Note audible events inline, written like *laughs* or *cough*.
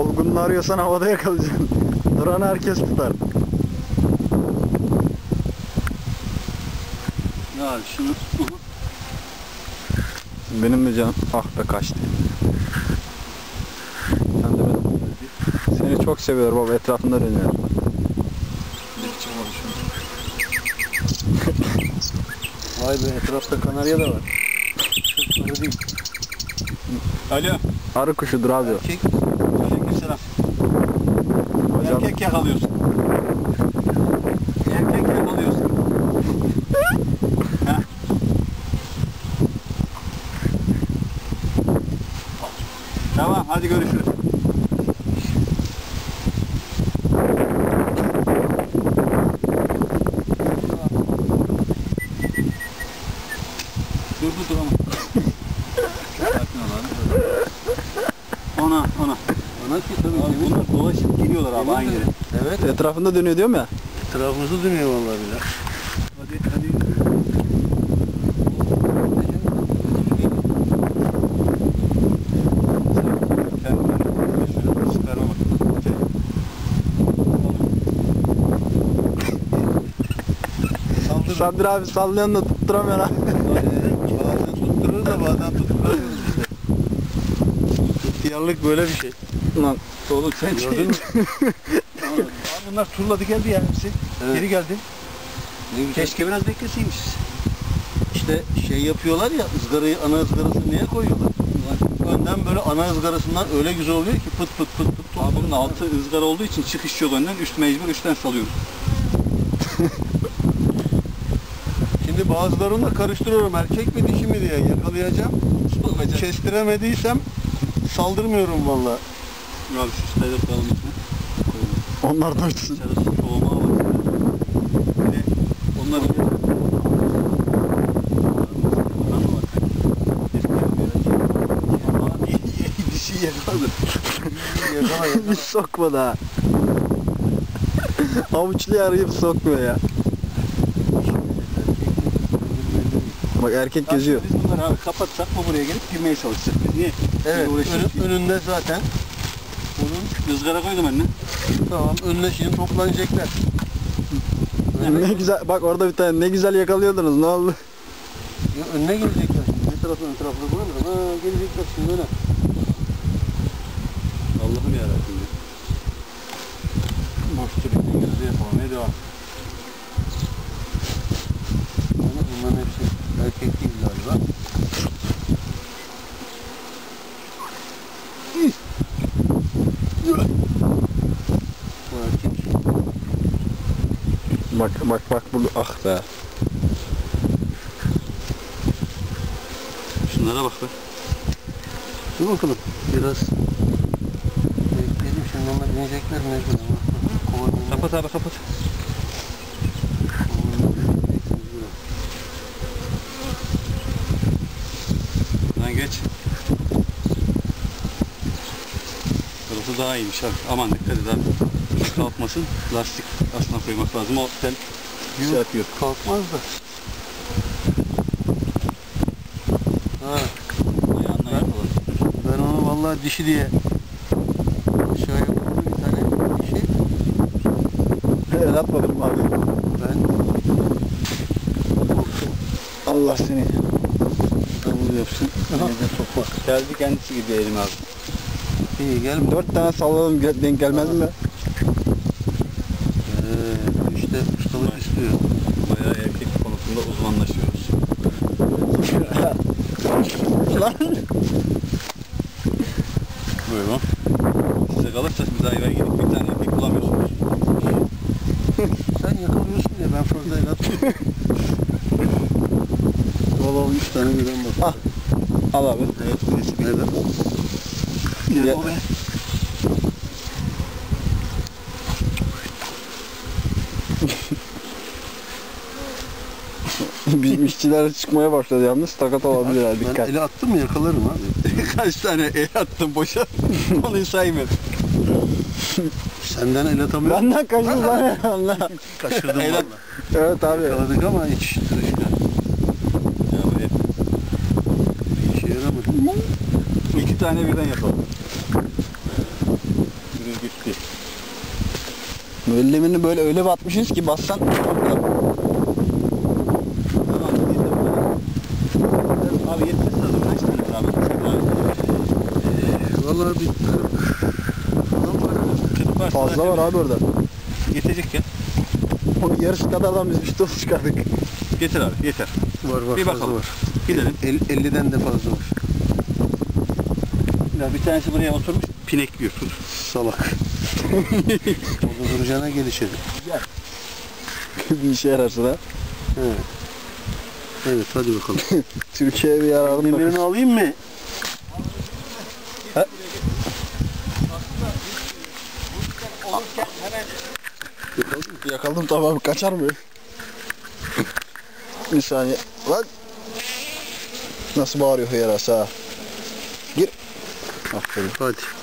Olgununu arıyorsan havada yakalayacaksın. *laughs* Duran herkes tutar. Ya şunu Benim de canım ah be kaçtı. Sen de ben. Seni çok seviyorum baba etrafında dönüyor. *laughs* Vay be etrafta kanarya da var. Değil. Alo. Arı kuşudur abi. Erkek. Yakalıyorsun. Erkek yakalıyorsun. Heh. Tamam hadi görüşürüz. Dur dur dur ama. Sakin ol abi. Ona ki tabii. Abi bunlar dolaşıp geliyorlar abi aynı yere. Evet. etrafında dönüyor diyorum ya. Etrafımızda dönüyor vallahi bile. Hadi hadi. Sabri abi sallayan da tutturamıyor ha. Bazen tutturur da bazen. İhtiyarlık böyle bir şey. Lan Oğlum sen Gördün mü? Abi bunlar turladı geldi ya hepsi. Evet. Geri geldi. Ne. Keşke biraz bekleseymiş. İşte şey yapıyorlar ya ızgarayı ana ızgarasını niye koyuyorlar? Önden böyle ana ızgarasından öyle güzel oluyor ki pıt pıt pıt pıt. Abi bunun altı ızgara olduğu için çıkış yok önden. Üst mecbur üstten salıyoruz. *laughs* Şimdi bazılarını da karıştırıyorum erkek mi dişi mi diye yakalayacağım. Kestiremediysem saldırmıyorum valla. Abi şu de koyalım içine. onlardan uçsun. İçeride su soğuma var. Bir de onlar Dişi yakaladı. Hiç sokmadı ha. Avuçluyu arayıp sokmuyor ya. Bak erkek geziyor. Biz bunları abi kapatsak mı buraya gelip girmeye çalışacak. Niye? Evet önü- önünde zaten. Onun ızgara koydum önüne. Tamam önüne şimdi toplanacaklar. Ne güzel bak orada bir tane ne güzel yakalıyordunuz ne oldu? Ya önüne gelecekler şimdi. Ne tarafına ön tarafına koyalım. Ha gelecekler şimdi öne. Allah'ım yarabbim ya. Boş çelikten gözü yapalım. Ne devam? Ama bunların hepsi erkek değil galiba. Bu erkek. Bak bak bak burada ah be. Şunlara bak be. Dur bakalım. Biraz bekleyelim şimdi onlar inecekler mecbur. Kapat abi kapat. Lan geç. Burası daha iyiymiş abi. Aman dikkat et abi. Kalkmasın. Lastik aslında koymak lazım. O tel şey yapıyor. Kalkmaz da. Ha, Ayağından ben onu vallahi dişi diye aşağıya koydum bir tane dişi. El atmadım abi. Ben Allah seni. davul yapsın. Geldi kendisi gibi elim abi. İyi gel. Dört tane salladım denk gelmedi mi? Ee, işte ustalık istiyor. Bayağı erkek konusunda uzmanlaşıyoruz. Lan. Buyurun. Size kalırsa biz ayvaya gidip bir tane erkek bulamıyorsunuz. Sen yakalıyorsun ya ben fazla el atmıyorum. Valla üç tane birden bak. Ah. Al abi. Evet birisi birden. Gel oraya. *laughs* Bizim işçiler çıkmaya başladı yalnız takat olabilir ha Ben dikkat. eli attım mı yakalarım abi. *laughs* Kaç tane el attım boşa. *laughs* Onu saymıyorum. Senden el atamıyorum. Benden kaçtı lan Allah. Kaçırdım El valla. Evet abi. Yakaladık ama hiç Bir işe yaramadı. iki tane birden yapalım. Gitti. Müellimini böyle öyle batmışsınız ki bassan Tamam. Abi yetmez lazım. Kaç tane abi? Vallahi bir 40 falan var. 40 varsa fazla var abi orada. Yetecek ya. Onun yarısı kadardan biz bir toz çıkardık. Yeter abi yeter. Var var bir bakalım. var. Gidelim. El, 50'den de fazla var. Ya bir tanesi buraya oturmuş. Pinekliyor. Tut. Salak. Orada duracağına gelişir. bir işe yararsa da. Evet. Evet hadi bakalım. *laughs* Türkiye'ye bir yararım Demirini alayım mı? Yakaladım tamam kaçar mı? *laughs* bir saniye. Bak. Nasıl bağırıyor yarası ha. Gir. Aferin. Hadi.